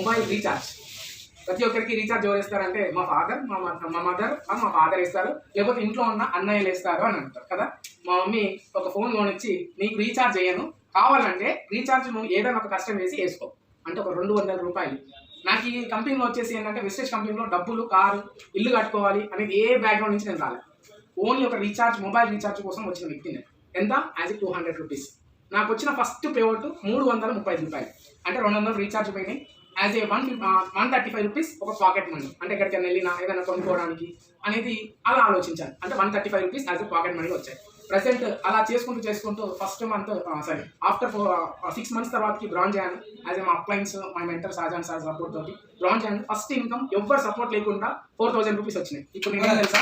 Mobile recharge ప్రతి ఒక్కరికి recharge ఎవరు ఇస్తారంటే మా ఫాదర్ మా మా మదర్ మా ఫాదర్ ఇస్తారు. లేకపోతే ఇంట్లో ఉన్న అన్నయ్యలు ఇస్తారు అని అంటారు కదా? మా మమ్మీ ఒక ఫోన్ కొనిచ్చి నీకు రీఛార్జ్ చేయను. కావాలంటే రీఛార్జ్ నువ్వు ఏదైనా ఒక కష్టం వేసి వేసుకో. అంటే ఒక రెండు వందల రూపాయలు. నాకు ఈ కంపెనీలో వచ్చేసి ఏంటంటే వెస్టేజ్ కంపెనీలో డబ్బులు కారు ఇల్లు కట్టుకోవాలి అనేది ఏ బ్యాక్గ్రౌండ్ నుంచి నేను రాలేదు ఓన్లీ ఒక రీఛార్జ్ మొబైల్ రీఛార్జ్ కోసం వచ్చిన వ్యక్తి నేను. ఎంత? యాజ్ టూ హండ్రెడ్ రూపీస్ నాకు వచ్చిన ఫస్ట్ పేమెంట్ మూడు వందల ముప్పై ఐదు రూపాయలు. అంటే రెండు వందలు రీఛార్జ్ పోయినాయి. As a one one thirty five rupees ఒక పాకెట్ మనీ అంటే ఎక్కడికైనా వెళ్ళినా ఏదైనా కొనుక్కోవడానికి అనేది అలా ఆలోచించాను అంటే one thirty five rupees as a pocket money వచ్చాయి. ప్రజెంట్ అలా చేసుకుంటూ చేసుకుంటూ first month sorry after four six months తర్వాతకి బ్రాంజ్ అయ్యాను యాజ్ ఏ మా అప్లైన్స్ మా మెంటర్ సాజాన్ సార్ సపోర్ట్ తోటి బ్రాంజ్ అయ్యాను ఫస్ట్ ఇన్కమ్ ఎవ్వరు సపోర్ట్ లేకుండా ఫోర్ థౌసండ్ రూపీస్ వచ్చినాయి. ఇప్పుడు నేనేం తెలుసా?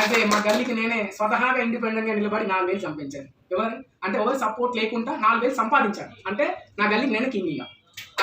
యాజ్ ఏ మా గల్లీకి నేనే స్వతహాగా ఇండిపెండెంట్గా నిలబడి నాలుగు వేలు సంపించాను ఎవరు? అంటే ఎవరు సపోర్ట్ లేకుండా నాలుగు వేలు సంపాదించాను. అంటే నా గల్లీకి నేనే కింగ్ ఇక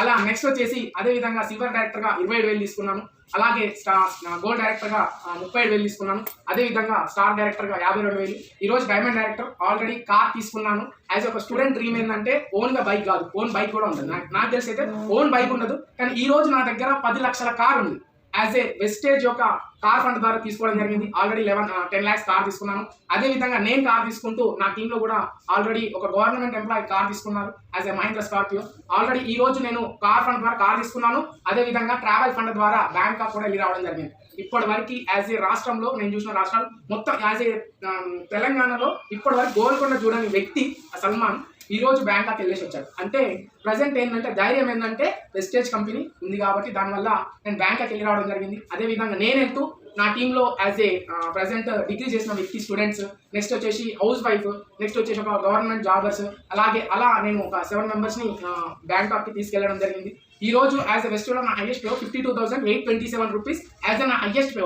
అలా నెక్స్ట్ వచ్చేసి అదే విధంగా సిల్వర్ డైరెక్టర్గా ఇరవై ఏడు వేలు తీసుకున్నాను. అలాగే స్టార్ గోల్డ్ డైరెక్టర్గా ముప్పై ఏడు వేలు తీసుకున్నాను. అదే విధంగా స్టార్ డైరెక్టర్గా యాభై రెండు వేలు. ఈ రోజు డైమండ్ డైరెక్టర్ ఆల్రెడీ కార్ తీసుకున్నాను. యాజ్ ఒక స్టూడెంట్ డ్రీమ్ ఏంటంటే ఓన్గా బైక్ కాదు. ఓన్ బైక్ కూడా ఉంటుంది. నాకు నాకు తెలిసి అయితే ఓన్ బైక్ ఉండదు. కానీ ఈ రోజు నా దగ్గర పది లక్షల కార్ ఉంది. యాజ్ ఏ వెస్టేజ్ యొక్క కార్ ఫండ్ ద్వారా తీసుకోవడం జరిగింది. Already eleven ten lakhs car తీసుకున్నాను. అదే విధంగా నేను కార్ తీసుకుంటూ నా టీంలో కూడా ఆల్రెడీ ఒక గవర్నమెంట్ ఎంప్లాయీ కార్ తీసుకున్నారు as a Mahindra Scorpio already ఈ రోజు నేను కార్ ఫండ్ ద్వారా కార్ తీసుకున్నాను. అదే విధంగా ట్రావెల్ ఫండ్ ద్వారా బ్యాంకాక్ కూడా వెళ్ళి రావడం జరిగింది. ఇప్పటి వరకు యాజ్ ఏ రాష్ట్రంలో నేను చూసిన రాష్ట్రాలు మొత్తం యాజ్ ఏ um, తెలంగాణలో ఇప్పటి వరకు గోల్కొండ చూడని వ్యక్తి సల్మాన్ ఈరోజు రోజు బ్యాంకాక్ వెళ్ళేసి వచ్చాడు అంటే ప్రజెంట్ ఏంటంటే ధైర్యం ఏంటంటే వెస్టేజ్ కంపెనీ ఉంది కాబట్టి దానివల్ల నేను బ్యాంకాక్ వెళ్ళి రావడం జరిగింది. అదే విధంగా వెళ్తూ నా టీంలో యాజ్ ఏ ప్రజెంట్ డిగ్రీ చేసిన వ్యక్తి స్టూడెంట్స్ నెక్స్ట్ వచ్చేసి హౌస్ వైఫ్ నెక్స్ట్ వచ్చేసి ఒక గవర్నమెంట్ జాబర్స్ అలాగే అలా నేను ఒక సెవెన్ మెంబర్స్ని బ్యాంకాక్కి తీసుకెళ్ళడం జరిగింది. ఈ రోజు యాజ్ ఎ వెస్ట్లో నా highest pay fifty two thousand eight twenty seven rupees as a నా హైయెస్ట్ పే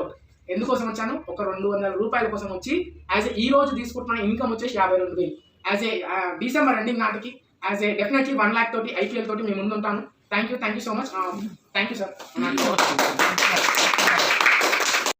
ఎందుకోసం వచ్చాను? ఒక రెండు వందల రూపాయల కోసం వచ్చి యాజ్ ఈ రోజు తీసుకుంటున్న ఇన్కమ్ వచ్చేసి యాభై రెండు వేలు. యాజ్ ఏ డిసెంబర్ ఎండింగ్ నాటికి as a definitely one lakh తోటి ఐపీఎల్ తోటి మేము ముందు ఉంటాను thank you thank you so much thank you sir